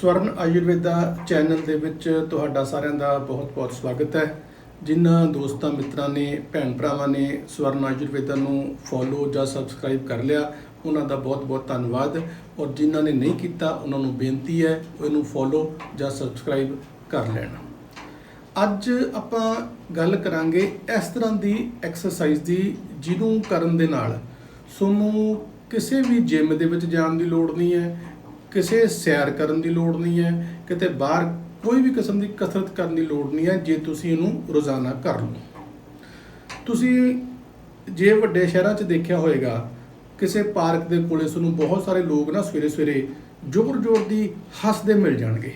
ਸਵਰਨ Ayurveda channel ਦੇ ਵਿੱਚ ਤੁਹਾਡਾ ਸਾਰਿਆਂ ਦਾ ਬਹੁਤ-ਬਹੁਤ ਸਵਾਗਤ ਹੈ। ਜਿਨ੍ਹਾਂ ਦੋਸਤਾਂ ਮਿੱਤਰਾਂ ਨੇ, ਭੈਣ ਭਰਾਵਾਂ ਨੇ ਸਵਰਨ ਆਯੁਰਵੇਦਾ ਨੂੰ ਫੋਲੋ ਜਾਂ ਸਬਸਕ੍ਰਾਈਬ ਕਰ ਲਿਆ, ਉਹਨਾਂ ਦਾ ਬਹੁਤ-ਬਹੁਤ ਧੰਨਵਾਦ। ਔਰ ਜਿਨ੍ਹਾਂ ਨੇ ਨਹੀਂ ਕੀਤਾ, ਉਹਨਾਂ ਨੂੰ ਬੇਨਤੀ ਹੈ ਇਹਨੂੰ ਫੋਲੋ ਜਾਂ ਸਬਸਕ੍ਰਾਈਬ ਕਰ ਲੈਣ। ਅੱਜ ਆਪਾਂ ਗੱਲ ਕਰਾਂਗੇ ਇਸ ਤਰ੍ਹਾਂ ਦੀ ਐਕਸਰਸਾਈਜ਼ ਦੀ, ਜਿਹਨੂੰ ਕਰਨ ਦੇ ਨਾਲ ਤੁਹਾਨੂੰ ਕਿਸੇ ਵੀ ਜਿਮ ਦੇ ਵਿੱਚ ਜਾਣ ਦੀ ਲੋੜ ਨਹੀਂ ਹੈ ਕਿਸੇ ਸੈਰ ਕਰਨ ਦੀ ਲੋੜ ਨਹੀਂ ਹੈ, ਕਿਤੇ ਬਾਹਰ ਕੋਈ ਵੀ ਕਿਸਮ ਦੀ ਕਸਰਤ ਕਰਨ ਦੀ ਲੋੜ ਨਹੀਂ ਹੈ, ਜੇ ਤੁਸੀਂ ਇਹਨੂੰ ਰੋਜ਼ਾਨਾ ਕਰ ਲਓ। ਤੁਸੀਂ ਜੇ ਵੱਡੇ ਸ਼ਹਿਰਾਂ 'ਚ ਦੇਖਿਆ ਹੋਵੇਗਾ ਕਿਸੇ ਪਾਰਕ ਦੇ ਕੋਲੇ ਤੁਹਾਨੂੰ ਬਹੁਤ ਸਾਰੇ ਲੋਕ ਨਾ ਸਵੇਰੇ ਸਵੇਰੇ ਜ਼ੋਰ-ਜ਼ੋਰ ਦੀ ਹੱਸਦੇ ਮਿਲ ਜਾਣਗੇ।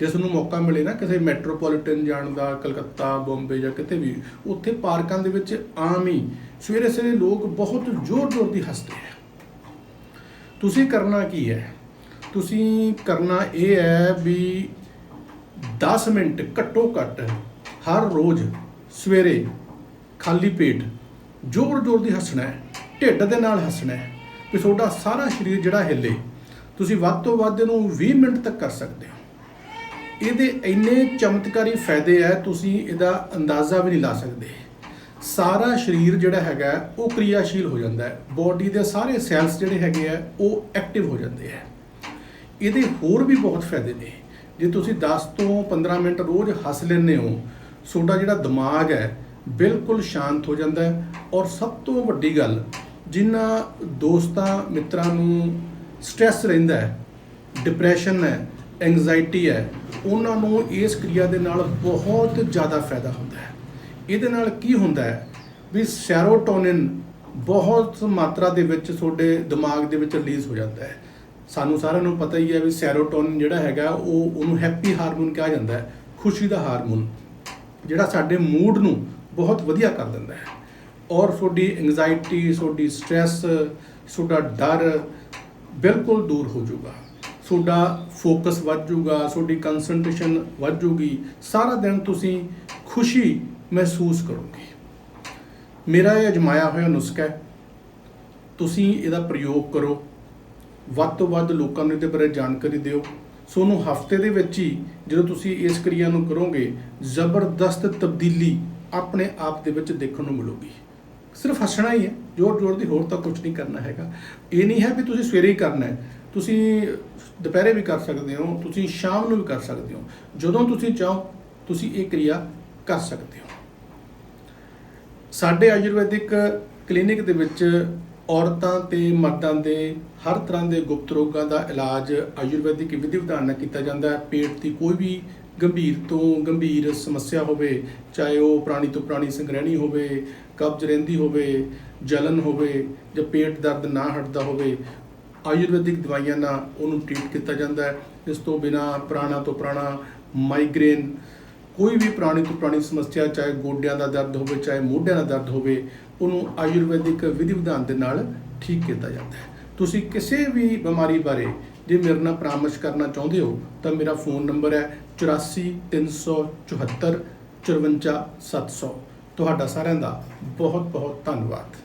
ਜੇ ਤੁਹਾਨੂੰ ਮੌਕਾ ਮਿਲੇ ਨਾ ਕਿਸੇ ਮੈਟਰੋਪੋਲੀਟਨ ਜਾਣ ਦਾ, ਕਲਕੱਤਾ, ਬੰਬੇ ਜਾਂ ਕਿਤੇ ਵੀ, ਉੱਥੇ ਪਾਰਕਾਂ ਦੇ ਵਿੱਚ ਆਮ ਹੀ ਸਵੇਰੇ ਸਵੇਰੇ ਲੋਕ ਬਹੁਤ ਜ਼ੋਰ-ਜ਼ੋਰ ਦੀ ਹੱਸਦੇ ਆ ਤੁਸੀਂ ਕਰਨਾ ਕੀ ਹੈ? ਤੁਸੀਂ ਕਰਨਾ ਇਹ ਹੈ ਵੀ 10 ਮਿੰਟ ਘੱਟੋ ਘੱਟ ਹਰ ਰੋਜ਼ ਸਵੇਰੇ ਖਾਲੀ ਪੇਟ ਜ਼ੋਰ-ਜ਼ੋਰ ਦੀ ਹੱਸਣਾ ਹੈ, ਢਿੱਡ ਦੇ ਨਾਲ ਹੱਸਣਾ ਹੈ, ਵੀ ਤੁਹਾਡਾ ਸਾਰਾ ਸਰੀਰ ਜਿਹੜਾ ਹਿੱਲੇ। ਤੁਸੀਂ ਵੱਧ ਤੋਂ ਵੱਧ ਇਹਨੂੰ 20 ਮਿੰਟ ਤੱਕ ਕਰ ਸਕਦੇ ਹੋ। ਇਹਦੇ ਇੰਨੇ ਚਮਤਕਾਰੀ ਫਾਇਦੇ ਹੈ, ਤੁਸੀਂ ਇਹਦਾ ਅੰਦਾਜ਼ਾ ਵੀ ਨਹੀਂ ਲਾ ਸਕਦੇ। ਸਾਰਾ ਸਰੀਰ ਜਿਹੜਾ ਹੈਗਾ, ਉਹ ਕਿਰਿਆਸ਼ੀਲ ਹੋ ਜਾਂਦਾ ਹੈ। ਬਾਡੀ ਦੇ ਸਾਰੇ ਸੈਲਸ ਜਿਹੜੇ ਹੈਗੇ ਆ ਉਹ ਐਕਟਿਵ ਹੋ ਜਾਂਦੇ ਆ ਇਹਦੇ ਹੋਰ ਵੀ ਬਹੁਤ ਫਾਇਦੇ ਨੇ। ਜੇ ਤੁਸੀਂ 10 ਤੋਂ 15 ਮਿੰਟ ਰੋਜ਼ ਹੱਸ ਲੈਂਦੇ ਹੋ, ਤੁਹਾਡਾ ਜਿਹੜਾ ਦਿਮਾਗ ਹੈ, ਬਿਲਕੁਲ ਸ਼ਾਂਤ ਹੋ ਜਾਂਦਾ ਹੈ। ਔਰ ਸਭ ਤੋਂ ਵੱਡੀ ਗੱਲ ਜਿਨ੍ਹਾਂ ਦੋਸਤਾਂ, ਮਿੱਤਰਾਂ ਨੂੰ ਸਟ੍ਰੈਸ ਰਹਿੰਦਾ ਹੈ ਡਿਪਰੈਸ਼ਨ ਹੈ ਐਂਗਜ਼ਾਇਟੀ ਹੈ, ਉਹਨਾਂ ਨੂੰ ਇਸ ਕਿਰਿਆ ਦੇ ਨਾਲ ਬਹੁਤ ਜ਼ਿਆਦਾ ਫਾਇਦਾ ਹੁੰਦਾ ਹੈ। ਇਹਦੇ ਨਾਲ ਕੀ ਹੁੰਦਾ ਹੈ ਵੀ ਸੈਰੋਟੋਨਿਨ ਬਹੁਤ ਮਾਤਰਾ ਦੇ ਵਿੱਚ ਤੁਹਾਡੇ ਦਿਮਾਗ ਦੇ ਵਿੱਚ ਰਿਲੀਜ਼ ਹੋ ਜਾਂਦਾ ਹੈ। ਸਾਨੂੰ ਸਾਰਿਆਂ ਨੂੰ ਪਤਾ ਹੀ ਹੈ ਵੀ ਸੈਰੋਟੋਨਿਨ ਜਿਹੜਾ ਹੈਗਾ, ਉਹ ਉਹਨੂੰ ਹੈਪੀ ਹਾਰਮੋਨ ਕਿਹਾ ਜਾਂਦਾ ਹੈ, ਖੁਸ਼ੀ ਦਾ ਹਾਰਮੋਨ, ਜਿਹੜਾ ਸਾਡੇ ਮੂਡ ਨੂੰ ਬਹੁਤ ਵਧੀਆ ਕਰ ਦਿੰਦਾ ਹੈ। ਔਰ ਤੁਹਾਡੀ ਐਂਗਜ਼ਾਇਟੀ ਤੁਹਾਡੀ ਸਟ੍ਰੈਸ ਤੁਹਾਡਾ ਡਰ ਬਿਲਕੁਲ ਦੂਰ ਹੋ ਜਾਊਗਾ। ਤੁਹਾਡਾ ਫੋਕਸ ਵੱਧ ਜਾਊਗਾ, ਤੁਹਾਡੀ ਕਨਸੈਂਟ੍ਰੇਸ਼ਨ ਵੱਧ ਜਾਊਗੀ। ਸਾਰਾ ਦਿਨ ਤੁਸੀਂ ਖੁਸ਼ੀ ਮਹਿਸੂਸ ਕਰੋਗੇ। ਮੇਰਾ ਇਹ ਅਜਮਾਇਆ ਹੋਇਆ ਨੁਸਖਾ ਹੈ, ਤੁਸੀਂ ਇਹਦਾ ਪ੍ਰਯੋਗ ਕਰੋ। ਵੱਧ ਤੋਂ ਵੱਧ ਲੋਕਾਂ ਨੂੰ ਇਹਦੇ ਬਾਰੇ ਜਾਣਕਾਰੀ ਦਿਓ। ਸੋਨੂੰ ਹਫ਼ਤੇ ਦੇ ਵਿੱਚ ਹੀ ਜਦੋਂ ਤੁਸੀਂ ਇਸ ਕਿਰਿਆ ਨੂੰ ਕਰੋਗੇ, ਜ਼ਬਰਦਸਤ ਤਬਦੀਲੀ ਆਪਣੇ ਆਪ ਦੇ ਵਿੱਚ ਦੇਖਣ ਨੂੰ ਮਿਲੂਗੀ। ਸਿਰਫ ਹੱਸਣਾ ਹੀ ਹੈ ਜੋਰ ਜੋਰ ਦੀ ਹੋਰ ਤਾਂ ਕੁਝ ਨਹੀਂ ਕਰਨਾ ਹੈਗਾ। ਇਹ ਨਹੀਂ ਹੈ ਵੀ ਤੁਸੀਂ ਸਵੇਰੇ ਹੀ ਕਰਨਾ ਹੈ। ਤੁਸੀਂ ਦੁਪਹਿਰੇ ਵੀ ਕਰ ਸਕਦੇ ਹੋ, ਤੁਸੀਂ ਸ਼ਾਮ ਨੂੰ ਵੀ ਕਰ ਸਕਦੇ ਹੋ। ਜਦੋਂ ਤੁਸੀਂ ਚਾਹੋ, ਤੁਸੀਂ ਇਹ ਕਿਰਿਆ ਕਰ ਸਕਦੇ ਹੋ। ਸਾਡੇ ਆਯੁਰਵੈਦਿਕ ਕਲੀਨਿਕ ਦੇ ਵਿੱਚ ਔਰਤਾਂ ਤੇ ਮਰਦਾਂ ਦੇ ਹਰ ਤਰ੍ਹਾਂ ਦੇ ਗੁਪਤ ਰੋਗਾਂ ਦਾ ਇਲਾਜ ਆਯੁਰਵੈਦਿਕ ਵਿਧੀ ਵਿਧਾਨ ਨਾਲ ਕੀਤਾ ਜਾਂਦਾ ਹੈ। ਪੇਟ ਦੀ ਕੋਈ ਵੀ ਗੰਭੀਰ ਤੋਂ ਗੰਭੀਰ ਸਮੱਸਿਆ ਹੋਵੇ, ਚਾਹੇ ਉਹ ਪੁਰਾਣੀ ਤੋਂ ਪੁਰਾਣੀ ਸੰਗ੍ਰਹਿਣੀ ਹੋਵੇ, ਕਬਜ਼ ਰਹਿੰਦੀ ਹੋਵੇ, ਜਲਨ ਹੋਵੇ ਜਾਂ ਪੇਟ ਦਰਦ ਨਾ ਹਟਦਾ ਹੋਵੇ, ਆਯੁਰਵੈਦਿਕ ਦਵਾਈਆਂ ਨਾਲ ਉਹਨੂੰ ਟ੍ਰੀਟ ਕੀਤਾ ਜਾਂਦਾ ਹੈ। ਇਸ ਤੋਂ ਬਿਨਾ ਪੁਰਾਣਾ ਤੋਂ ਪੁਰਾਣਾ ਮਾਈਗ੍ਰੇਨ ਕੋਈ ਵੀ ਪੁਰਾਣੀ ਤੋਂ ਪੁਰਾਣੀ ਸਮੱਸਿਆ, ਚਾਹੇ ਗੋਡਿਆਂ ਦਾ ਦਰਦ ਹੋਵੇ, ਚਾਹੇ ਮੋਢਿਆਂ ਦਾ ਦਰਦ ਹੋਵੇ, ਉਹਨੂੰ ਆਯੁਰਵੈਦਿਕ ਵਿਧੀ ਵਿਧਾਨ ਦੇ ਨਾਲ ਠੀਕ ਕੀਤਾ ਜਾਂਦਾ ਹੈ। ਤੁਸੀਂ ਕਿਸੇ ਵੀ ਬਿਮਾਰੀ ਬਾਰੇ ਜੇ ਮੇਰੇ ਨਾਲ ਪਰਾਮਰਸ਼ ਕਰਨਾ ਚਾਹੁੰਦੇ ਹੋ, ਤਾਂ ਮੇਰਾ ਫੋਨ ਨੰਬਰ ਹੈ 84 ਤੁਹਾਡਾ ਸਾਰਿਆਂ ਦਾ ਬਹੁਤ ਬਹੁਤ ਧੰਨਵਾਦ।